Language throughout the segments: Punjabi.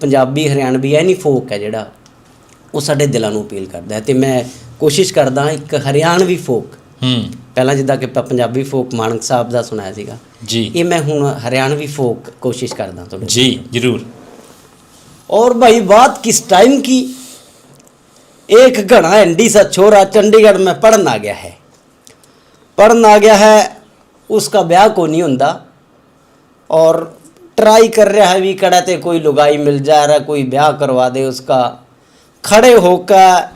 ਪੰਜਾਬੀ ਹਰਿਆਣਵੀ ਐਨੀ ਫੋਕ ਹੈ ਜਿਹੜਾ ਉਹ ਸਾਡੇ ਦਿਲਾਂ ਨੂੰ ਅਪੀਲ ਕਰਦਾ ਹੈ ਤੇ ਮੈਂ ਕੋਸ਼ਿਸ਼ ਕਰਦਾ ਇੱਕ ਹਰਿਆਣਵੀ ਫੋਕ ਹੂੰ। ਪਹਿਲਾਂ ਜਿੱਦਾਂ ਕਿ ਪ- ਪੰਜਾਬੀ ਫੋਕ ਮਾਨਕ ਸਾਹਿਬ ਦਾ ਸੁਣਾਇਆ ਸੀਗਾ। ਜੀ। ਇਹ ਮੈਂ ਹੁਣ ਹਰਿਆਣਵੀ ਫੋਕ ਕੋਸ਼ਿਸ਼ ਕਰਦਾ ਤੁਹਾਡੇ ਲਈ। ਜੀ ਜ਼ਰੂਰ। और भाई बात किस टाइम की एक घना एंडी सा ਚੰਡੀਗੜ੍ਹ ਮੈਂ में ਆ ਗਿਆ ਹੈ। है ਆ ਗਿਆ ਹੈ ਉਸ उसका ਵਿਆਹ को ਨਹੀਂ ਹੁੰਦਾ। ਔਰ ट्राई कर रहा है भी कड़ा ते कोई लुगाई मिल जा रहा कोई ब्याह करवा दे उसका खड़े होकर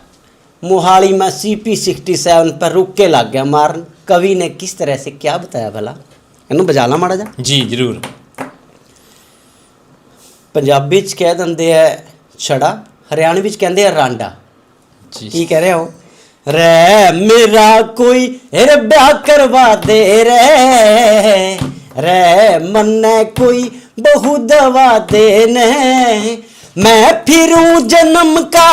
मोहाली में सी पी सिक्सटी सेवन पर रुक के लग गया मारन कवि ने किस तरह से क्या बताया भला ਇਹਨੂੰ ਬਜਾ ਲਾ ਮਾੜਾ ਜਾ जी जरूर ਪੰਜਾਬੀ ਚ ਕਹਿ ਦਿੰਦੇ ਆ ਛੜਾ ਹਰਿਆਣਵੀ ਵਿੱਚ ਕਹਿੰਦੇ ਆ ਰਾਂਡਾ जी ਕੀ ਕਹਿ ਰਹੇ ਹੋ ਰਹਿ ਮੇਰਾ ਕੋਈ ਰੇ ਵਿਆਹ ਕਰਵਾ ਦੇ ਰੇ ਰਹਿ ਮੰਨੇ ਕੋਈ बहु दवा देने मैं फिरूं जन्म का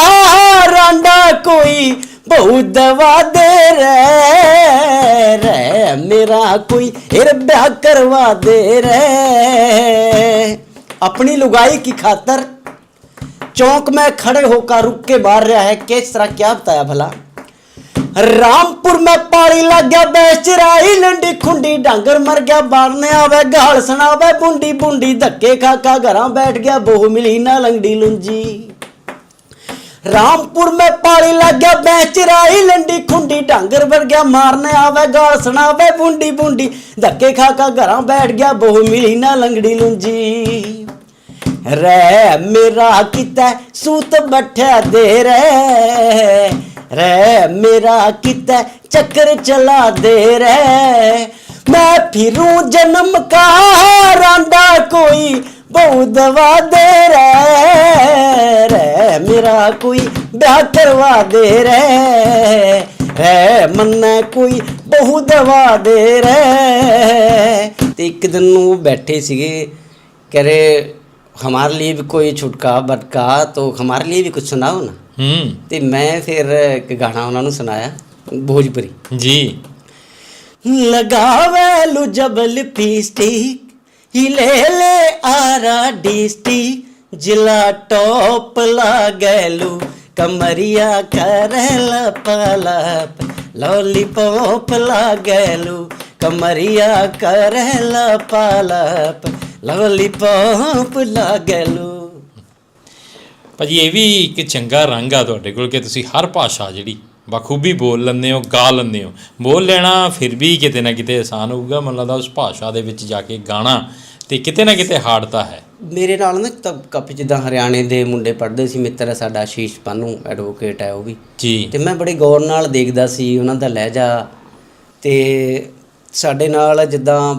रांडा कोई बहु दवा दे रे रे, मेरा कोई रब्या करवा दे रे। अपनी लुगाई की खातर चौक में खड़े होकर रुक के मार रहा है, किस तरह क्या बताया भला? ਰਾਮਪੁਰ ਮੈਂ ਪਾਲੀ ਲੱਗਿਆ ਬੈਸ ਚਰਾਈ ਲੰਡੀ ਖੁੰਡੀ, ਡਾਂਗਰ ਮਰ ਗਿਆ, ਬਾੜਨੇ ਆਵੇ, ਗਾਲ ਸੁਣਾਵੇ, ਬੁੰਡੀ ਬੁੰਡੀ, ਧੱਕੇ ਖਾਕਾ ਘਰਾਂ ਬੈਠ ਗਿਆ, ਬੋਹ ਮਿਲੀ ਨਾ ਲੰਗੜੀ ਲੁੰਜੀ। ਰਾਮਪੁਰ ਮੈਂ ਪਾਲੀ ਲੱਗਿਆ ਬੈਸ ਚਰਾਈ ਲੰਡੀ ਖੁੰਡੀ, ਡਾਂਗਰ ਮਰ ਗਿਆ, ਮਾਰਨੇ ਆਵੇ, ਗਾਲ ਸੁਣਾਵੇ, ਬੁੰਡੀ ਬੁੰਡੀ, ਧੱਕੇ ਖਾਕਾ ਘਰਾਂ ਬੈਠ ਗਿਆ, ਬੋਹ ਮਿਲੀ ਨਾ ਲੰਗੜੀ ਲੁੰਜੀ। ਰਹਿ ਮੇਰਾ ਕੀਤਾ ਸੂਤ ਬੱਠਿਆ ਦੇ ਰਹਿ। ਰੇ ਮੇਰਾ ਕਿਤੇ ਚੱਕਰ ਚਲਾ ਦੇ ਰੇ ਮੈਂ ਫਿਰੂ ਜਨਮ ਕਾ ਰਾਂਦਾ ਕੋਈ ਬਹੁ ਦਵਾ ਦੇ ਰੇ ਰੇ ਮੇਰਾ ਕੋਈ ਵਿਆਹ ਕਰਵਾ ਦੇ ਰੇ ਰੇ ਮੰਨੇ ਕੋਈ ਬਹੁ ਦਵਾ ਦੇ ਰੇ ਤੇ ਇੱਕ ਦਿਨ ਨੂੰ ਬੈਠੇ ਸੀਗੇ ਕਰੇ हमारे लिए भी कोई छुटका बटका तो हमारे लिए भी कुछ सुनाओ ना हम्म ਤੇ ਮੈਂ ਫਿਰ ਇੱਕ ਗਾਣਾ ਉਹਨਾਂ ਨੂੰ ਸੁਣਾਇਆ ਭੋਜਪੁਰੀ जी ਲਗਾਵੇ ਲੂ ਜਬਲ ਪੀਸਟਿਕ हिले ले आरा डिस्टिक जिला टॉप लागलू कमरिया करल पलप लॉलीपॉप लागलू कमरिया करल ਲਵਲੀਪੌਪ ਲੱਗ ਲੋ। ਭਾਜੀ ਇਹ ਵੀ ਇੱਕ ਚੰਗਾ ਰੰਗ ਆ ਤੁਹਾਡੇ ਕੋਲ ਕਿ ਤੁਸੀਂ ਹਰ ਭਾਸ਼ਾ ਜਿਹੜੀ ਬਖੂਬੀ ਬੋਲ ਲੈਂਦੇ ਹੋ ਗਾ ਲੈਂਦੇ ਹੋ। ਬੋਲ ਲੈਣਾ ਫਿਰ ਵੀ ਕਿਤੇ ਨਾ ਕਿਤੇ ਆਸਾਨ ਹੋਊਗਾ। ਮਨ ਲੱਗਦਾ ਉਸ ਭਾਸ਼ਾ ਦੇ ਵਿੱਚ ਜਾ ਕੇ ਗਾਣਾ ਤੇ ਕਿਤੇ ਨਾ ਕਿਤੇ ਹਾਰਡਤਾ ਹੈ। ਮੇਰੇ ਨਾਲ ਨਾ ਤਬ ਕਾਫੀ ਜਿੱਦਾਂ ਹਰਿਆਣੇ ਦੇ ਮੁੰਡੇ ਪੜ੍ਹਦੇ ਸੀ ਮਿੱਤਰ ਸਾਡਾ ਸ਼ੀਸ਼ ਪਾਨੂ ਐਡਵੋਕੇਟ ਹੈ ਉਹ ਵੀ। ਜੀ। ਤੇ ਮੈਂ ਬੜੇ ਗੌਰ ਨਾਲ ਦੇਖਦਾ ਸੀ ਉਹਨਾਂ ਦਾ ਲਹਿਜਾ ਤੇ ਸਾਡੇ ਨਾਲ ਜਿੱਦਾਂ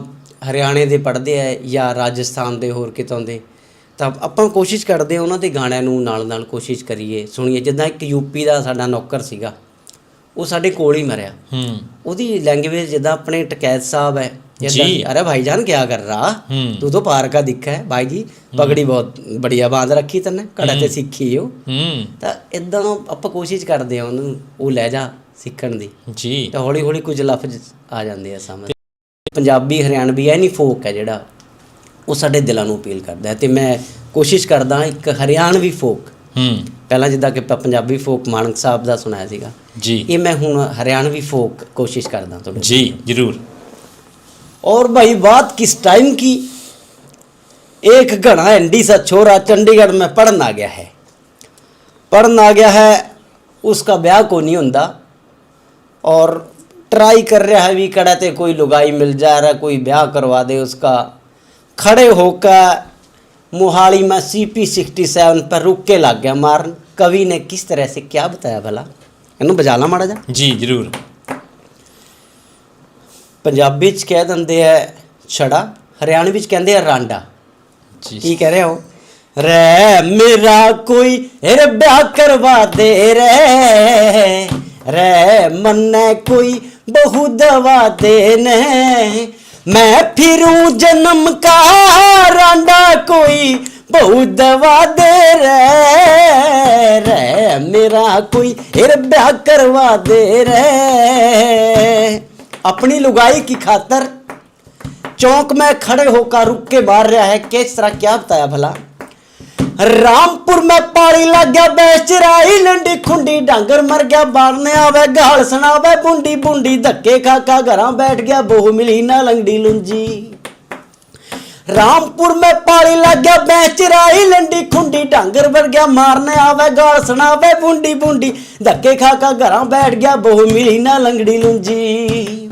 ਹਰਿਆਣੇ ਦੇ ਪੜ੍ਹਦੇ ਆ ਜਾਂ ਰਾਜਸਥਾਨ ਦੇ ਹੋਰ ਕਿਤੋਂ ਦੇ ਤਾਂ ਆਪਾਂ ਕੋਸ਼ਿਸ਼ ਕਰਦੇ ਆ ਉਹਨਾਂ ਦੇ ਗਾਣਿਆਂ ਨੂੰ ਨਾਲ ਨਾਲ ਕੋਸ਼ਿਸ਼ ਕਰੀਏ ਸੁਣੀਏ ਜਿੱਦਾਂ ਇੱਕ ਯੂਪੀ ਦਾ ਸਾਡਾ ਨੌਕਰ ਸੀਗਾ ਉਹ ਸਾਡੇ ਕੋਲ ਹੀ ਮਰਿਆ ਹੂੰ ਉਹਦੀ ਲੈਂਗੁਏਜ ਜਿੱਦਾਂ ਆਪਣੇ ਟਕੈਤ ਸਾਹਿਬ ਹੈ ਜਿੱਦਾਂ जी। कि, अरे भाईजान क्या कर रहा हम्म। तू तो पार का दिखा है भाई जी पगड़ी बहुत बढ़िया बांध रखी तने कड़ा ਤੇ ਸਿੱਖੀ ਹੋ ਹੂੰ ਤਾਂ ਇਦਾਂ ਆਪਾਂ ਕੋਸ਼ਿਸ਼ ਕਰਦੇ ਆ ਉਹਨੂੰ ਉਹ ਲਹਿਜਾ ਸਿੱਖਣ ਦੀ ਜੀ ਤਾਂ ਹੌਲੀ ਹੌਲੀ ਕੁਝ ਲਫ਼ਜ਼ ਆ ਜਾਂਦੇ ਆ ਸਮਝ ਪੰਜਾਬੀ ਹਰਿਆਣਵੀ ਐਨੀ ਫੋਕ ਹੈ ਜਿਹੜਾ ਉਹ ਸਾਡੇ ਦਿਲਾਂ ਨੂੰ ਅਪੀਲ ਕਰਦਾ ਹੈ ਤੇ ਮੈਂ ਕੋਸ਼ਿਸ਼ ਕਰਦਾ ਇੱਕ ਹਰਿਆਣਵੀ ਫੋਕ ਹੂੰ ਪਹਿਲਾਂ ਜਿੱਦਾਂ ਕਿ ਆਪਾਂ ਪੰਜਾਬੀ ਫੋਕ ਮਾਨਕ ਸਾਹਿਬ ਦਾ ਸੁਣਾਇਆ ਸੀਗਾ ਜੀ ਇਹ ਮੈਂ ਹੁਣ ਹਰਿਆਣਵੀ ਫੋਕ ਕੋਸ਼ਿਸ਼ ਕਰਦਾ ਤੁਹਾਡੇ जी जरूर और भाई बात किस टाइम की एक घना एंडी सा छोरा चंडीगढ़ में पढ़न आ गया है पढ़न आ गया है उसका ब्याह को नहीं होंदा और ट्राई कर रहा है भी कड़ा ते कोई लुगाई मिल जा रहा कोई ब्याह करवा दे उसका खड़े होकर मोहाली में सी पी सिक्सटी सेवन पर रुक के लग गया मारन कवि ने किस तरह से क्या बताया भला ਇਹਨੂੰ ਬਜਾ ਲਾ ਮਾੜਾ ਜਾ जी जरूर ਪੰਜਾਬੀ ਚ ਕਹਿ ਦਿੰਦੇ ਆ ਛੜਾ ਹਰਿਆਣਵੀ ਵਿੱਚ ਕਹਿੰਦੇ ਆ ਰਾਂਡਾ जी ਕੀ ਕਹਿ ਰਹੇ ਹੋ ਰਹਿ ਮੇਰਾ ਕੋਈ ਰੇ ਵਿਆਹ ਕਰਵਾ ਦੇ ਰੇ ਰਹਿ ਮੰਨੇ ਕੋਈ बहु दवा देने। मैं फिरूं जन्म का रांडा कोई बहु दवा दे रे। रे, मेरा कोई हिरब्या करवा दे रे। अपनी लुगाई की खातर चौक में खड़े होकर रुक के मार रहा है, किस तरह क्या बताया भला? ਰਾਮਪੁਰ ਮੈਂ ਪਾਲੀ ਲੱਗਿਆ ਬੇਚਰਾਈ ਲੰਡੀ ਖੁੰਡੀ, ਡਾਂਗਰ ਮਰ ਗਿਆ, ਬਾਰਨੇ ਆਵੇ, ਗਾਲ ਸੁਣਾਵੇ, ਬੁੰਡੀ ਬੁੰਡੀ, ਧੱਕੇ ਖਾ ਘਰਾਂ ਬੈਠ ਗਿਆ, ਬਹੂ ਮਿਲੀ ਨਾ ਲੰਗੜੀ ਲੁੰਜੀ। ਰਾਮਪੁਰ ਮੈਂ ਪਾਲੀ ਲੱਗਿਆ ਬੇਚਰਾਈ ਲੰਡੀ ਖੁੰਡੀ, ਡਾਂਗਰ ਵਰ ਗਿਆ, ਮਾਰਨੇ ਆਵੇ, ਗਾਲ ਸੁਣਾਵੇ, ਬੁੰਡੀ ਬੁੰਡੀ, ਧੱਕੇ ਖਾ ਖਾ ਘਰਾਂ ਬੈਠ ਗਿਆ, ਬਹੂ ਮਿਲੀ ਨਾ ਲੰਗੜੀ ਲੁੰਜੀ।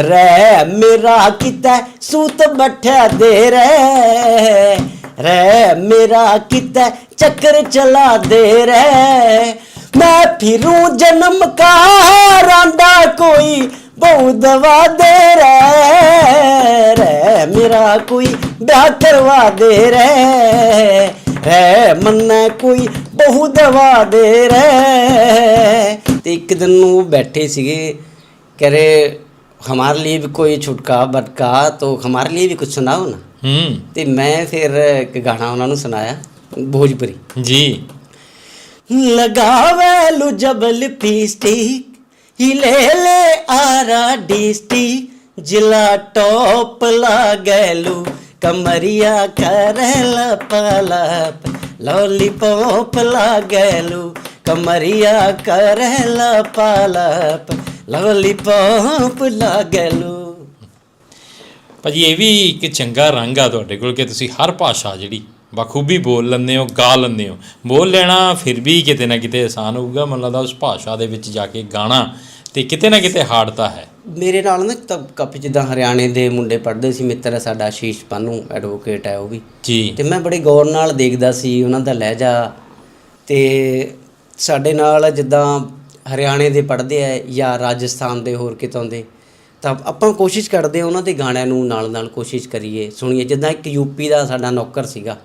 ਰਹਿ ਮੇਰਾ ਕੀਤਾ ਸੂਤ ਬੱਠਿਆ ਦੇ ਰਹਿ ਰਹਿ ਮੇਰਾ ਕਿਤੇ ਚੱਕਰ ਚਲਾ ਦੇ ਰਹਿ ਮੈਂ ਫਿਰੂ ਜਨਮ ਕਾ ਰਾਂਦਾ ਕੋਈ ਬਹੁ ਦਵਾ ਦੇ ਰਹਿ ਰਹਿ ਮੇਰਾ ਕੋਈ ਵਿਆਹ ਕਰਵਾ ਦੇ ਰਹਿ ਰਹਿ ਮੰਨਾ ਕੋਈ ਬਹੁ ਦਵਾ ਦੇ ਰਹਿ ਤੇ ਇੱਕ ਦਿਨ ਨੂੰ ਉਹ ਬੈਠੇ ਸੀਗੇ कह रहे हमारे लिए भी कोई छुटका बटका तो हमारे लिए भी कुछ सुनाओ ना ਹੂੰ ਤੇ ਮੈਂ ਫਿਰ ਇੱਕ ਗਾਣਾ ਉਹਨਾਂ ਨੂੰ ਸੁਣਾਇਆ ਭੋਜਪੁਰੀ ਜੀ लगावे लू जबल पीस्टिक हिले ले आरा डिस्टिक जिला टॉप लागलू कमरिया करल पलप लॉलीपॉप लागलू कमरिया करल पलप लॉलीपॉप लागलू ਭਾਜੀ ਇਹ ਵੀ ਇੱਕ ਚੰਗਾ ਰੰਗ ਆ ਤੁਹਾਡੇ ਕੋਲ ਕਿ ਤੁਸੀਂ ਹਰ ਭਾਸ਼ਾ ਜਿਹੜੀ ਬਖੂਬੀ ਬੋਲ ਲੈਂਦੇ ਹੋ ਗਾ ਲੈਂਦੇ ਹੋ। ਬੋਲ ਲੈਣਾ ਫਿਰ ਵੀ ਕਿਤੇ ਨਾ ਕਿਤੇ ਆਸਾਨ ਹੋਊਗਾ ਮੈਨੂੰ ਲੱਗਦਾ ਉਸ ਭਾਸ਼ਾ ਦੇ ਵਿੱਚ ਜਾ ਕੇ ਗਾਣਾ ਤੇ ਕਿਤੇ ਨਾ ਕਿਤੇ ਹਾਰਡ ਤਾਂ ਹੈ। ਮੇਰੇ ਨਾਲ ਨਾ ਤਾਂ ਕਾਫੀ ਜਿੱਦਾਂ ਹਰਿਆਣੇ ਦੇ ਮੁੰਡੇ ਪੜ੍ਹਦੇ ਸੀ ਮਿੱਤਰ ਸਾਡਾ ਆਸ਼ੀਸ਼ ਪਾਨੂ ਐਡਵੋਕੇਟ ਹੈ ਉਹ ਵੀ। ਜੀ। ਤੇ ਮੈਂ ਬੜੀ ਗੌਰ ਨਾਲ ਦੇਖਦਾ ਸੀ ਉਹਨਾਂ ਦਾ ਲਹਿਜਾ। ਤੇ ਸਾਡੇ ਨਾਲ ਜਿੱਦਾਂ ਹਰਿਆਣੇ ਦੇ ਪੜ੍ਹਦੇ ਆ ਜਾਂ ਰਾਜਸਥਾਨ ਦੇ ਹੋਰ ਕਿਤੋਂ ਦੇ ਤਾਂ ਆਪਾਂ ਕੋਸ਼ਿਸ਼ ਕਰਦੇ ਆ ਉਹਨਾਂ ਦੇ ਗਾਣਿਆਂ ਨੂੰ ਨਾਲ ਨਾਲ ਕੋਸ਼ਿਸ਼ ਕਰੀਏ ਸੁਣੀਏ ਜਿੱਦਾਂ ਇੱਕ ਯੂਪੀ ਦਾ ਸਾਡਾ ਨੌਕਰ ਸੀਗਾ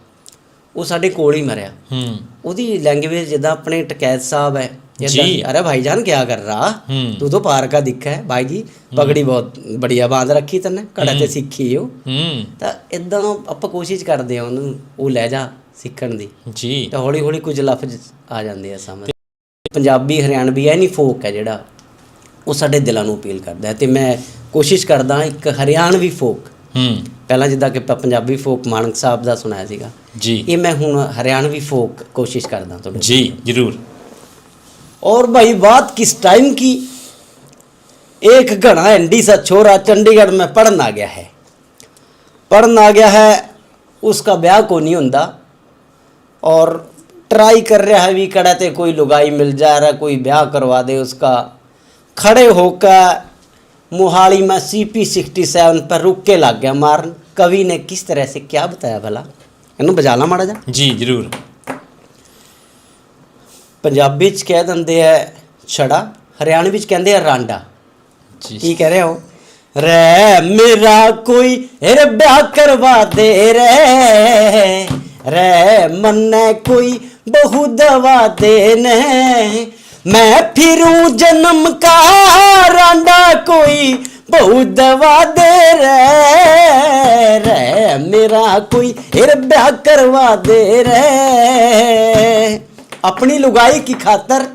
ਉਹ ਸਾਡੇ ਕੋਲ ਹੀ ਮਰਿਆ ਹੂੰ ਉਹਦੀ ਲੈਂਗੁਏਜ ਜਿੱਦਾਂ ਆਪਣੇ ਟਕੈਤ ਸਾਹਿਬ है जी। जी अरे भाईजान क्या कर रहा हम्म। तू तो पार का दिखा है भाई जी पगड़ी बहुत बढ़िया बांध रखी तने कड़ा ਤੇ ਸਿੱਖੀ ਹੋ ਹੂੰ ਤਾਂ ਇਦਾਂ ਆਪਾਂ ਕੋਸ਼ਿਸ਼ ਕਰਦੇ ਆ ਉਹਨੂੰ ਉਹ ਲਹਿਜਾ ਸਿੱਖਣ ਦੀ ਜੀ ਤਾਂ ਹੌਲੀ ਹੌਲੀ ਕੁਝ ਲਫ਼ਜ਼ ਆ ਜਾਂਦੇ ਆ ਸਮਝ ਪੰਜਾਬੀ ਹਰਿਆਣਵੀ ਐ ਨਹੀਂ ਫੋਕ ਹੈ ਜਿਹੜਾ ਉਹ ਸਾਡੇ ਦਿਲਾਂ ਨੂੰ ਅਪੀਲ ਕਰਦਾ ਹੈ ਤੇ ਮੈਂ ਕੋਸ਼ਿਸ਼ ਕਰਦਾ ਇੱਕ ਹਰਿਆਣਵੀ ਫੋਕ ਹੂੰ ਪਹਿਲਾਂ ਜਿੱਦਾਂ ਕਿ ਪੰਜਾਬੀ ਫੋਕ ਮਾਨਕ ਸਾਹਿਬ ਦਾ ਸੁਣਾਇਆ ਸੀਗਾ ਜੀ ਇਹ ਮੈਂ ਹੁਣ ਹਰਿਆਣਵੀ ਫੋਕ ਕੋਸ਼ਿਸ਼ ਕਰਦਾ ਤੁਹਾਨੂੰ ਜੀ ਜ਼ਰੂਰ और भाई बात किस टाइम की एक घना एंडी सा छोरा चंडीगढ़ में पढ़न आ गया है पढ़न आ गया है उसका ब्याह को नहीं होता और ट्राई कर रहा है भी कड़ा तो कोई लुगाई मिल जा रहा कोई ब्याह करवा दे उसका खड़े होकर मोहाली में सी पी सिक्सटी सेवन पर रुक के लग गया मारन कवि ने किस तरह से क्या बताया भला ਇਹਨੂੰ ਬਜਾ ਲਾ ਮਾੜਾ ਜਾ ਜੀ ਜ਼ਰੂਰ ਪੰਜਾਬੀ ਚ ਕਹਿ ਦਿੰਦੇ ਆ ਛੜਾ ਹਰਿਆਣਵੀ ਵਿੱਚ ਕਹਿੰਦੇ ਆ ਰਾਂਡਾ ਜੀ ਕੀ ਕਹਿ ਰਹੇ ਹੋ ਰਹਿ ਮੇਰਾ ਕੋਈ ਰੇ ਵਿਆਹ ਕਰਵਾ ਦੇ ਰੇ ਰਹਿ ਮੰਨੇ ਕੋਈ ਬਹੁ ਦਵਾ ਦੇ ਨੇ मैं फिर जन्म का रांडा कोई बहु दवा दे रे रे, मेरा कोई हिरब्या करवा दे रे। अपनी लुगाई की खातर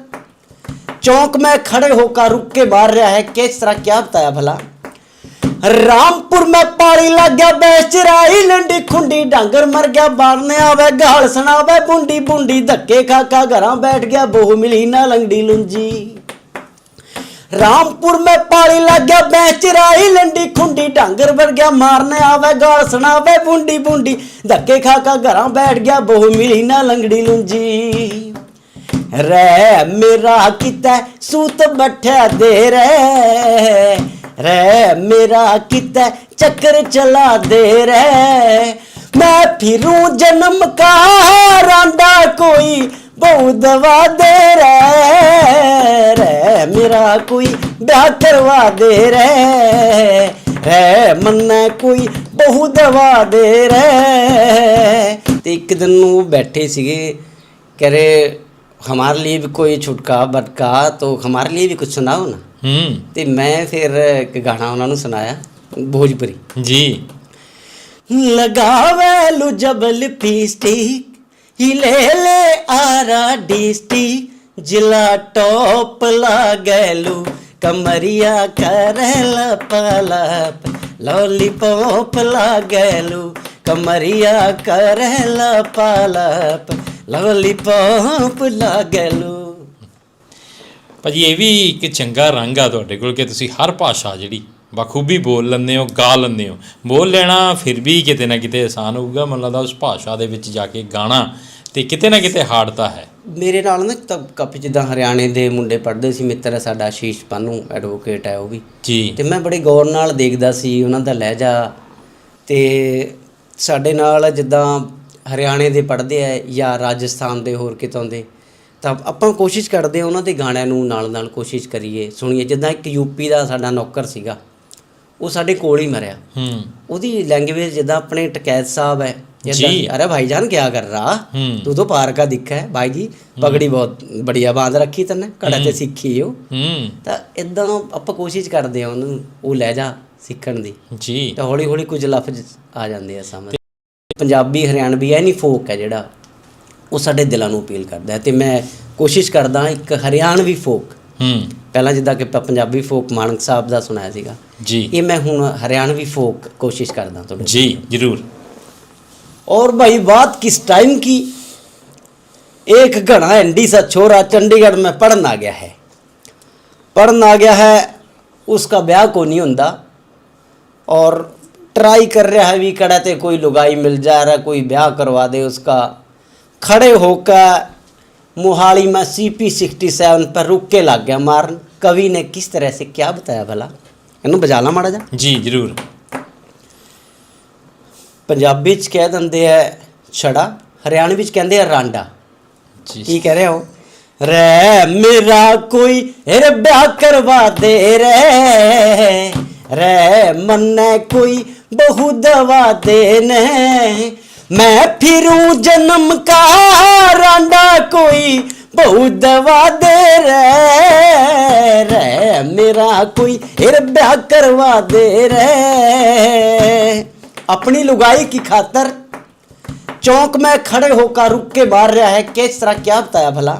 चौक में खड़े होकर रुक के मार रहा है, किस तरह क्या बताया भला? ਰਾਮਪੁਰ ਮੈਂ ਪਾਲੀ ਲੱਗਿਆ ਬੈਸ ਚਰਾਈ ਲੰਡੀ ਖੁੰਡੀ, ਡਾਂਗਰ ਮਰ ਗਿਆ, ਬਾਰਨ ਆਵੇ, ਗਾਲ ਸੁਣਾਵੇ, ਬੁੰਡੀ ਬੁੰਡੀ, ਧੱਕੇ ਖਾਕਾ ਘਰਾਂ ਬੈਠ ਗਿਆ, ਬੋਹ ਮਿਲੀ ਨਾ ਲੰਗੜੀ ਲੁੰਜੀ। ਰਾਮਪੁਰ ਮੈਂ ਪਾਲੀ ਲੱਗਿਆ ਬੈਚ ਰਾਈ ਲੰਡੀ ਖੁੰਡੀ, ਡਾਂਗਰ ਢਾਂਗਰ ਵਰਗਿਆ ਮਾਰਨ ਆਵੇ, ਗਾਲ ਸੁਣਾਵੇ, ਬੁੰਡੀ ਬੁੰਡੀ, ਧੱਕੇ ਖਾ ਕਾ ਘਰਾਂ ਬੈਠ ਗਿਆ, ਬੋਹ ਮਿਲੀ ਨਾ ਲੰਗੜੀ ਲੁੰਜੀ। ਰਹਿ ਮੇਰਾ ਕੀਤਾ ਸੂਤ ਬੱਠਿਆ ਦੇ ਰਹਿ। ਰਹਿ ਮੇਰਾ ਕਿਤੇ ਚੱਕਰ ਚਲਾ ਦੇ ਰਹਿ ਮੈਂ ਫਿਰੂ ਜਨਮ ਕਾ ਰਾਂਦਾ ਕੋਈ ਬਹੁ ਦਵਾ ਦੇ ਰਹਿ ਰਹਿ ਮੇਰਾ ਕੋਈ ਵਿਆਹ ਕਰਵਾ ਦੇ ਰਹਿ ਰਹਿ ਮੰਨਾ ਕੋਈ ਬਹੁ ਦਵਾ ਦੇ ਰਹਿ ਤੇ ਇੱਕ ਦਿਨ ਨੂੰ ਉਹ ਬੈਠੇ ਸੀਗੇ कह रहे हमारे लिए भी कोई छुटका बटका तो हमारे लिए भी कुछ सुनाओ ना ਹੂੰ ਤੇ ਮੈਂ ਫਿਰ ਇੱਕ ਗਾਣਾ ਉਹਨਾਂ ਨੂੰ ਸੁਣਾਇਆ ਭੋਜਪੁਰੀ ਜੀ लगावे लू जबल पीस्टिक हिले ले आरा डिस्टिक जिला टॉप लागलू कमरिया करल पलप लॉलीपॉप लागलू ਕਮਰਿਆ ਕਰਹਿਲਾ ਪਾਲਪ ਲਵਲੀਪੌਪ ਲਾਗਲੂ ਭਾਜੀ ਇਹ ਵੀ ਇੱਕ ਚੰਗਾ ਰੰਗ ਆ ਤੁਹਾਡੇ ਕੋਲ ਕਿ ਤੁਸੀਂ ਹਰ ਭਾਸ਼ਾ ਜਿਹੜੀ ਬਖੂਬੀ ਬੋਲ ਲੈਂਦੇ ਹੋ ਗਾ ਲੈਂਦੇ ਹੋ। ਬੋਲ ਲੈਣਾ ਫਿਰ ਵੀ ਕਿਤੇ ਨਾ ਕਿਤੇ ਆਸਾਨ ਹੋਊਗਾ ਮੈਨੂੰ ਲੱਗਦਾ ਉਸ ਭਾਸ਼ਾ ਦੇ ਵਿੱਚ ਜਾ ਕੇ ਗਾਣਾ ਤੇ ਕਿਤੇ ਨਾ ਕਿਤੇ ਹਾਰਡ ਤਾਂ ਹੈ। ਮੇਰੇ ਨਾਲ ਨਾ ਤਾਂ ਕਾਫੀ ਜਿੱਦਾਂ ਹਰਿਆਣੇ ਦੇ ਮੁੰਡੇ ਪੜ੍ਹਦੇ ਸੀ ਮਿੱਤਰ ਸਾਡਾ ਆਸ਼ੀਸ਼ ਪਾਨੂ ਐਡਵੋਕੇਟ ਹੈ ਉਹ ਵੀ। ਜੀ। ਤੇ ਮੈਂ ਬੜੇ ਗੌਰ ਨਾਲ ਦੇਖਦਾ ਸੀ ਉਹਨਾਂ ਦਾ ਲਹਿਜਾ। ਤੇ ਸਾਡੇ ਨਾਲ ਜਿੱਦਾਂ ਹਰਿਆਣੇ ਦੇ ਪੜ੍ਹਦੇ ਆ ਜਾਂ ਰਾਜਸਥਾਨ ਦੇ ਹੋਰ ਕਿਤੋਂ ਦੇ ਤਾਂ ਆਪਾਂ ਕੋਸ਼ਿਸ਼ ਕਰਦੇ ਆ ਉਹਨਾਂ ਦੇ ਗਾਣਿਆਂ ਨੂੰ ਨਾਲ ਨਾਲ ਕੋਸ਼ਿਸ਼ ਕਰੀਏ ਸੁਣੀਏ ਜਿੱਦਾਂ ਇੱਕ ਯੂਪੀ ਦਾ ਸਾਡਾ ਨੌਕਰ ਸੀਗਾ ਉਹ ਸਾਡੇ ਕੋਲ ਹੀ ਮਰਿਆ ਹੂੰ ਉਹਦੀ ਲੈਂਗੁਏਜ ਜਿੱਦਾਂ ਆਪਣੇ ਟਕੈਤ ਸਾਹਿਬ ਹੈ ਜਿੱਦਾਂ ਜੀ। अरे भाईजान क्या कर रहा हम्म। तू तो पार का दिखा है भाई जी पगड़ी बहुत बढ़िया बांध रखी तने कड़ा ਤੇ ਸਿੱਖੀ ਹੋ ਹੂੰ ਤਾਂ ਇਦਾਂ ਆਪਾਂ ਕੋਸ਼ਿਸ਼ ਕਰਦੇ ਆ ਉਹਨੂੰ ਉਹ ਲਹਿਜਾ ਸਿੱਖਣ ਦੀ ਜੀ ਤਾਂ ਹੌਲੀ ਹੌਲੀ ਕੁਝ ਲਫ਼ਜ਼ ਆ ਜਾਂਦੇ ਆ ਸਮਝ ਪੰਜਾਬੀ ਹਰਿਆਣਵੀ ਐ ਨਹੀਂ ਫੋਕ ਹੈ ਜਿਹੜਾ ਉਹ ਸਾਡੇ ਦਿਲਾਂ ਨੂੰ ਅਪੀਲ ਕਰਦਾ ਹੈ ਤੇ ਮੈਂ ਕੋਸ਼ਿਸ਼ ਕਰਦਾ ਇੱਕ ਹਰਿਆਣਵੀ ਫੋਕ ਹੂੰ ਪਹਿਲਾਂ ਜਿੱਦਾਂ ਕਿ ਪੰਜਾਬੀ ਫੋਕ ਮਾਨਕ ਸਾਹਿਬ ਦਾ ਸੁਣਾਇਆ ਸੀਗਾ ਜੀ ਇਹ ਮੈਂ ਹੁਣ ਹਰਿਆਣਵੀ ਫੋਕ ਕੋਸ਼ਿਸ਼ ਕਰਦਾ ਤੁਹਾਡੇ ਜੀ ਜ਼ਰੂਰ और भाई बात किस टाइम की एक घना एंडी सा छोरा चंडीगढ़ में पढ़न आ गया है पढ़न आ गया है उसका ब्याह को नहीं होता और ट्राई कर रहा है भी कड़ा तो कोई लुगाई मिल जा रहा कोई ब्याह करवा दे उसका खड़े होकर मोहाली में सी पी सिक्सटी सेवन पर रुक के लग गया मारन कवि ने किस तरह से क्या बताया भला ਇਹਨੂੰ ਬਜਾ ਲਾ ਮਾੜਾ ਜਾ ਜੀ ਜ਼ਰੂਰ ਪੰਜਾਬੀ ਚ ਕਹਿ ਦਿੰਦੇ ਆ ਛੜਾ ਹਰਿਆਣਵੀ ਵਿੱਚ ਕਹਿੰਦੇ ਆ ਰਾਂਡਾ ਜੀ ਕੀ ਕਹਿ ਰਹੇ ਹੋ ਰੇ ਮੇਰਾ ਕੋਈ ਰੱਬਾ ਕਰਵਾ ਦੇ ਰੇ ਰੇ ਮੰਨੇ ਕੋਈ ਬਹੁ ਦਵਾ ਦੇ ਨੇ मैं फिर जन्म का रांडा कोई बहु दवा दे रे रे, मेरा कोई इरब्या करवा दे रे। अपनी लुगाई की खातर चौक में खड़े होकर रुक के मार रहा है, किस तरह क्या बताया भला?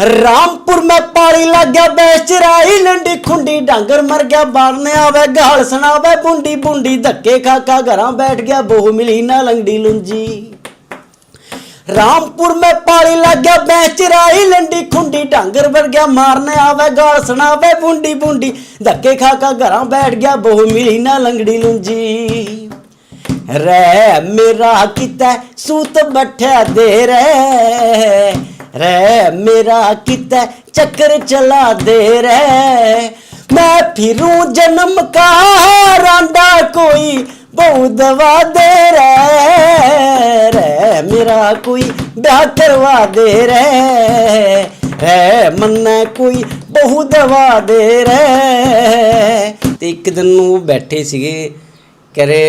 ਰਾਮਪੁਰ ਮੈਂ ਪਾਲੀ ਲੱਗਿਆ ਬੈਸ ਚਰਾਈ ਲੰਡੀ ਖੁੰਡੀ, ਡਾਂਗਰ ਮਰ ਗਿਆ, ਬਾਰਨ ਆਵੇ, ਗਾਲ ਸੁਣਾਵੇ, ਬੁੰਡੀ ਬੁੰਡੀ, ਧੱਕੇ ਖਾਕਾ ਘਰਾਂ ਬੈਠ ਗਿਆ, ਬੋਹ ਮਿਲੀ ਨਾ ਲੰਗੜੀ ਲੁੰਜੀ। ਰਾਮਪੁਰ ਮੈਂ ਪਾਲੀ ਲੱਗਿਆ ਬੈਚ ਰਾਈ ਲੰਡੀ ਖੁੰਡੀ, ਡਾਂਗਰ ਢਾਂਗਰ ਵਰਗਿਆ ਮਾਰਨ ਆਵੇ, ਗਾਲ ਸੁਣਾਵੇ, ਬੁੰਡੀ ਬੁੰਡੀ, ਧੱਕੇ ਖਾ ਕਾ ਘਰਾਂ ਬੈਠ ਗਿਆ, ਬੋਹ ਮਿਲੀ ਨਾ ਲੰਗੜੀ ਲੁੰਜੀ। ਰਹਿ ਮੇਰਾ ਕੀਤਾ ਸੂਤ ਬੱਠਿਆ ਦੇ ਰਹਿ दे रे रे मेरा किता चक्कर चला दे रे मैं फिरूं जन्म का रांडा कोई बहु दवा दे रे रे मेरा कोई ब्याह करवा दे रे रे मन्ना कोई बहु दवा ਦੇ ਰੇ ਤੇ ਇੱਕ ਦਿਨ ਨੂੰ ਉਹ ਬੈਠੇ ਸੀਗੇ कह रहे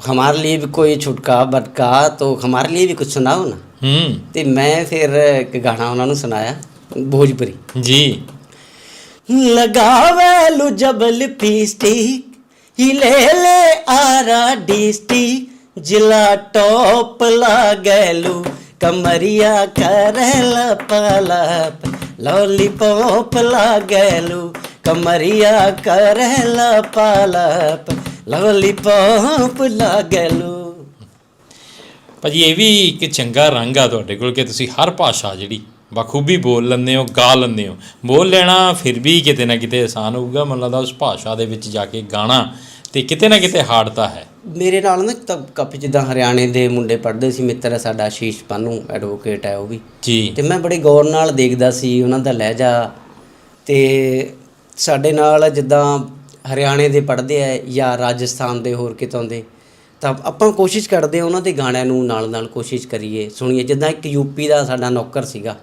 हमारे लिए भी कोई छुटका बटका तो हमारे लिए भी कुछ सुनाओ ना ਹੂੰ ਤੇ ਮੈਂ ਫਿਰ ਇੱਕ ਗਾਣਾ ਉਹਨਾਂ ਨੂੰ ਸੁਣਾਇਆ ਭੋਜਪੁਰੀ ਜੀ लगावे लू जब लिपस्टिक हिले ले आरा डिस्टिक जिला टॉप लागलू कमरिया करल पलप लॉलीपॉप लागलू कमरिया करल पलप लॉलीपॉप लागलू ਭਾਜੀ ਇਹ ਵੀ ਇੱਕ ਚੰਗਾ ਰੰਗ ਆ ਤੁਹਾਡੇ ਕੋਲ ਕਿ ਤੁਸੀਂ ਹਰ ਭਾਸ਼ਾ ਜਿਹੜੀ ਬਖੂਬੀ ਬੋਲ ਲੈਂਦੇ ਹੋ ਗਾ ਲੈਂਦੇ ਹੋ। ਬੋਲ ਲੈਣਾ ਫਿਰ ਵੀ ਕਿਤੇ ਨਾ ਕਿਤੇ ਆਸਾਨ ਹੋਊਗਾ ਮੈਨੂੰ ਲੱਗਦਾ ਉਸ ਭਾਸ਼ਾ ਦੇ ਵਿੱਚ ਜਾ ਕੇ ਗਾਣਾ ਤੇ ਕਿਤੇ ਨਾ ਕਿਤੇ ਹਾਰਡ ਤਾਂ ਹੈ। ਮੇਰੇ ਨਾਲ ਨਾ ਤਾਂ ਕਾਫੀ ਜਿੱਦਾਂ ਹਰਿਆਣੇ ਦੇ ਮੁੰਡੇ ਪੜ੍ਹਦੇ ਸੀ ਮਿੱਤਰ ਸਾਡਾ ਆਸ਼ੀਸ਼ ਪਾਨੂ ਐਡਵੋਕੇਟ ਹੈ ਉਹ ਵੀ। ਜੀ। ਤੇ ਮੈਂ ਬੜੇ ਗੌਰ ਨਾਲ ਦੇਖਦਾ ਸੀ ਉਹਨਾਂ ਦਾ ਲਹਿਜਾ। ਤੇ ਸਾਡੇ ਨਾਲ ਜਿੱਦਾਂ ਹਰਿਆਣੇ ਦੇ ਪੜ੍ਹਦੇ ਆ ਜਾਂ ਰਾਜਸਥਾਨ ਦੇ ਹੋਰ ਕਿਤੋਂ ਦੇ ਤਾਂ ਆਪਾਂ ਕੋਸ਼ਿਸ਼ ਕਰਦੇ ਆ ਉਹਨਾਂ ਦੇ ਗਾਣਿਆਂ ਨੂੰ ਨਾਲ ਨਾਲ ਕੋਸ਼ਿਸ਼ ਕਰੀਏ ਸੁਣੀਏ ਜਿੱਦਾਂ ਇੱਕ ਯੂਪੀ ਦਾ ਸਾਡਾ ਨੌਕਰ ਸੀਗਾ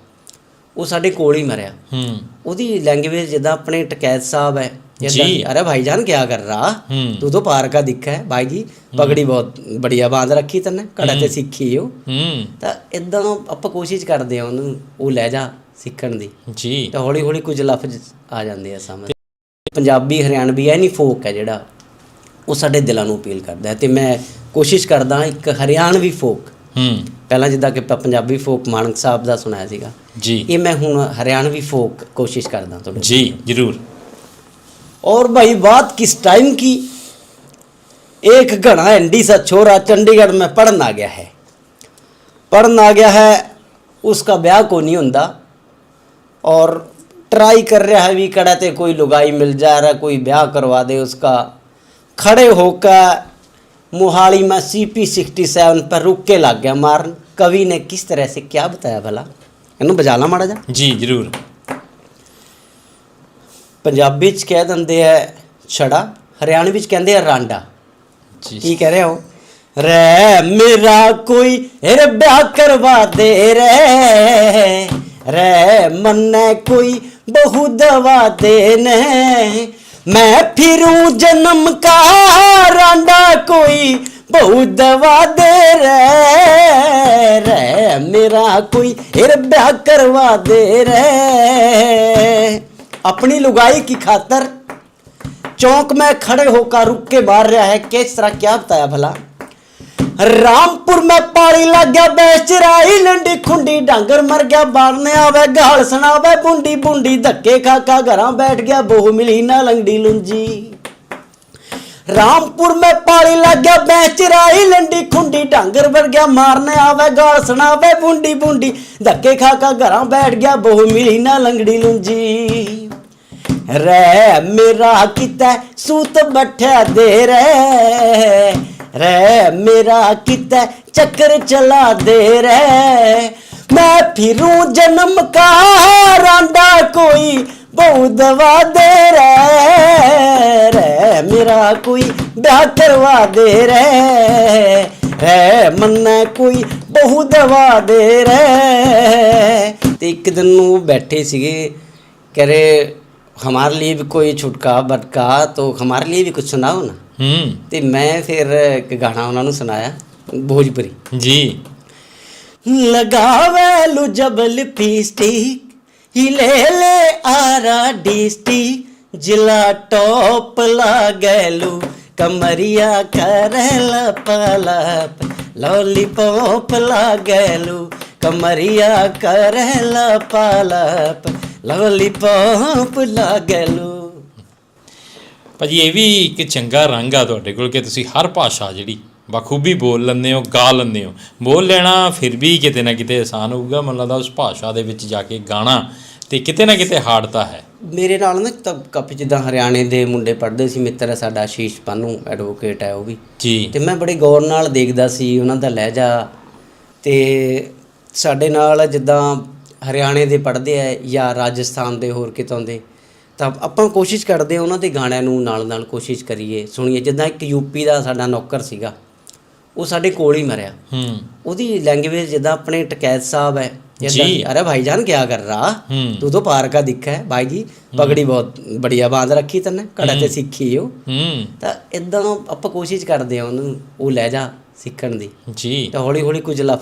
ਉਹ ਸਾਡੇ ਕੋਲ ਹੀ ਮਰਿਆ ਹੂੰ ਉਹਦੀ ਲੈਂਗੁਏਜ ਜਿੱਦਾਂ ਆਪਣੇ ਟਕੈਤ ਸਾਹਿਬ ਹੈ ਜਿੱਦਾਂ जी। अरे भाईजान क्या कर रहा हम्म। तू तो पार का दिखा है भाई जी पगड़ी बहुत बढ़िया बांध रखी तने कड़ा ਤੇ ਸਿੱਖੀ ਹੋ ਹੂੰ ਤਾਂ ਇਦਾਂ ਆਪਾਂ ਕੋਸ਼ਿਸ਼ ਕਰਦੇ ਆ ਉਹਨੂੰ ਉਹ ਲਹਿਜਾ ਸਿੱਖਣ ਦੀ ਜੀ ਤਾਂ ਹੌਲੀ ਹੌਲੀ ਕੁਝ ਲਫ਼ਜ਼ ਆ ਜਾਂਦੇ ਆ ਸਮਝ ਪੰਜਾਬੀ ਹਰਿਆਣਵੀ ਐ ਨਹੀਂ ਫੋਕ ਹੈ ਜਿਹੜਾ ਉਹ ਸਾਡੇ ਦਿਲਾਂ ਨੂੰ ਅਪੀਲ ਕਰਦਾ ਹੈ ਤੇ ਮੈਂ ਕੋਸ਼ਿਸ਼ ਕਰਦਾ ਇੱਕ ਹਰਿਆਣਵੀ ਫੋਕ ਹੂੰ ਪਹਿਲਾਂ ਜਿੱਦਾਂ ਕਿ ਆਪਾਂ ਪੰਜਾਬੀ ਫੋਕ ਮਾਨਕ ਸਾਹਿਬ ਦਾ ਸੁਣਾਇਆ ਸੀਗਾ ਜੀ ਇਹ ਮੈਂ ਹੁਣ ਹਰਿਆਣਵੀ ਫੋਕ ਕੋਸ਼ਿਸ਼ ਕਰਦਾ ਥੋੜੀ ਜੀ ਜ਼ਰੂਰ और भाई बात किस टाइम की एक घना एंडी सा छोरा चंडीगढ़ में पढ़न आ गया है पढ़न आ गया है उसका ब्याह को नहीं होंदा और ट्राई कर रहा है भी कड़ा ते कोई लुगाई मिल जा रहा कोई ब्याह करवा दे उसका खड़े होकर मोहाली में सी पी सिक्सटी सेवन पर रुक के लग गया मारन कवि ने किस तरह से क्या बताया भला ਇਹਨੂੰ ਬਜਾ ਲਾ ਮਾੜਾ ਜਾ ਜੀ ਜ਼ਰੂਰ ਪੰਜਾਬੀ ਚ ਕਹਿ ਦਿੰਦੇ ਆ ਛੜਾ ਹਰਿਆਣਵੀ ਵਿੱਚ ਕਹਿੰਦੇ ਆ ਰਾਂਡਾ ਜੀ ਕੀ ਕਹਿ ਰਹੇ ਹੋ ਰੇ ਮੇਰਾ ਕੋਈ ਰੇ ਵਿਆਹ ਕਰਵਾ ਦੇ ਰੇ ਰੇ ਮੰਨੇ ਕੋਈ ਬਹੁ ਦਵਾ ਦੇ ਨੇ मैं फिर जन्म का रांडा कोई बहु दवा दे रे रे, मेरा कोई हिरब्या करवा दे रे। अपनी लुगाई की खातर चौक में खड़े होकर रुक के मार रहा है, किस तरह क्या बताया भला? ਰਾਮਪੁਰ ਮੈਂ ਪਾਲੀ ਲੱਗਿਆ ਬੇਚਰਾਈ ਲੰਡੀ ਖੁੰਡੀ, ਡਾਂਗਰ ਮਰ ਗਿਆ, ਬਾਰਨ ਆਵੇ, ਗਾਲ ਸੁਣਾਵੇ, ਬੁੰਡੀ ਬੁੰਡੀ, ਧੱਕੇ ਖਾਕਾ ਘਰਾਂ ਬੈਠ ਗਿਆ, ਬੋਹ ਮਿਲੀ ਨਾ ਲੰਗੜੀ ਲੁੰਜੀ। ਰਾਮਪੁਰ ਮੈਂ ਪਾਲੀ ਲੱਗਿਆ ਬੇਚਰਾਈ ਲੰਡੀ ਖੁੰਡੀ, ਡਾਂਗਰ ਵਰ ਗਿਆ, ਮਾਰਨ ਆਵੇ, ਗਾਲ ਸੁਣਾਵੇ, ਬੁੰਡੀ ਬੁੰਡੀ, ਧੱਕੇ ਖਾਕਾ ਘਰਾਂ ਬੈਠ ਗਿਆ, ਬੋਹ ਮਿਲੀ ਨਾ ਲੰਗੜੀ ਲੁੰਜੀ। ਰਹਿ ਮੇਰਾ ਕੀਤਾ, ਸੂਤ ਬੱਠਿਆ ਦੇ ਰਹਿ। सूत बैठा दे रे रे मेरा किता चक्कर चला दे रे मैं फिरूं जन्म का रांडा कोई बहु दवा दे रे रे मेरा कोई ब्याह करवा दे रे रे मन्ना कोई बहु दवा ਦੇ ਰੇ ਤੇ ਇੱਕ ਦਿਨ ਨੂੰ ਉਹ ਬੈਠੇ ਸੀਗੇ कह रहे हमारे लिए भी कोई छुटका बटका तो हमारे लिए भी कुछ सुनाओ ना ਹੂੰ ਤੇ ਮੈਂ ਫਿਰ ਇੱਕ ਗਾਣਾ ਉਹਨਾਂ ਨੂੰ ਸੁਣਾਇਆ ਭੋਜਪੁਰੀ ਜੀ लगावे लू जब लिपस्टिक हिले ले आरा डिस्टिक जिला टॉप लागलू कमरिया करल पलप लॉलीपॉप लागलू कमरिया करल पलप लॉलीपॉप लागलू ਭਾਜੀ ਇਹ ਵੀ ਇੱਕ ਚੰਗਾ ਰੰਗ ਆ ਤੁਹਾਡੇ ਕੋਲ ਕਿ ਤੁਸੀਂ ਹਰ ਭਾਸ਼ਾ ਜਿਹੜੀ ਬਖੂਬੀ ਬੋਲ ਲੈਂਦੇ ਹੋ ਗਾ ਲੈਂਦੇ ਹੋ। ਬੋਲ ਲੈਣਾ ਫਿਰ ਵੀ ਕਿਤੇ ਨਾ ਕਿਤੇ ਆਸਾਨ ਹੋਊਗਾ ਮੈਨੂੰ ਲੱਗਦਾ ਉਸ ਭਾਸ਼ਾ ਦੇ ਵਿੱਚ ਜਾ ਕੇ ਗਾਣਾ ਤੇ ਕਿਤੇ ਨਾ ਕਿਤੇ ਹਾਰਡ ਤਾਂ ਹੈ। ਮੇਰੇ ਨਾਲ ਨਾ ਤਾਂ ਕਾਫੀ ਜਿੱਦਾਂ ਹਰਿਆਣੇ ਦੇ ਮੁੰਡੇ ਪੜ੍ਹਦੇ ਸੀ ਮਿੱਤਰ ਸਾਡਾ ਆਸ਼ੀਸ਼ ਪਾਨੂ ਐਡਵੋਕੇਟ ਹੈ ਉਹ ਵੀ। ਜੀ। ਤੇ ਮੈਂ ਬੜੀ ਗੌਰ ਨਾਲ ਦੇਖਦਾ ਸੀ ਉਹਨਾਂ ਦਾ ਲਹਿਜਾ। ਤੇ ਸਾਡੇ ਨਾਲ ਜਿੱਦਾਂ ਹਰਿਆਣੇ ਦੇ ਪੜ੍ਹਦੇ ਆ ਜਾਂ ਰਾਜਸਥਾਨ ਦੇ ਹੋਰ ਕਿਤੋਂ ਦੇ ਤਾਂ ਆਪਾਂ ਕੋਸ਼ਿਸ਼ ਕਰਦੇ ਹਾਂ ਉਹਨਾਂ ਦੇ ਗਾਣਿਆਂ ਨੂੰ ਨਾਲ ਨਾਲ ਕੋਸ਼ਿਸ਼ ਕਰੀਏ। ਸੁਣੀਏ ਜਿੱਦਾਂ ਇੱਕ ਯੂਪੀ ਦਾ ਸਾਡਾ ਨੌਕਰ ਸੀਗਾ ਉਹ ਸਾਡੇ ਕੋਲ ਹੀ ਮਰਿਆ। ਹੂੰ। ਉਹਦੀ ਲੈਂਗੁਏਜ ਜਿੱਦਾਂ ਆਪਣੇ ਟਕੈਤ ਸਾਹਿਬ ਹੈ जी अरे भाईजान क्या कर रहा तू तो पार का दिखा है भाई जी पगड़ी बहुत बढ़िया बांध रखी तने ਕੜਾ ਤੇ ਸਿੱਖੀ ਹੋ। ਤਾਂ ਇਦਾਂ ਆਪਾਂ ਕੋਸ਼ਿਸ਼ ਕਰਦੇ ਆ ਉਹਨੂੰ ਉਹ ਲੈ ਜਾ ਸਿੱਖਣ ਦੀ। ਜੀ। ਤਾਂ ਹੌਲੀ ਹੌਲੀ ਕੁਝ ਲਫ਼ਜ਼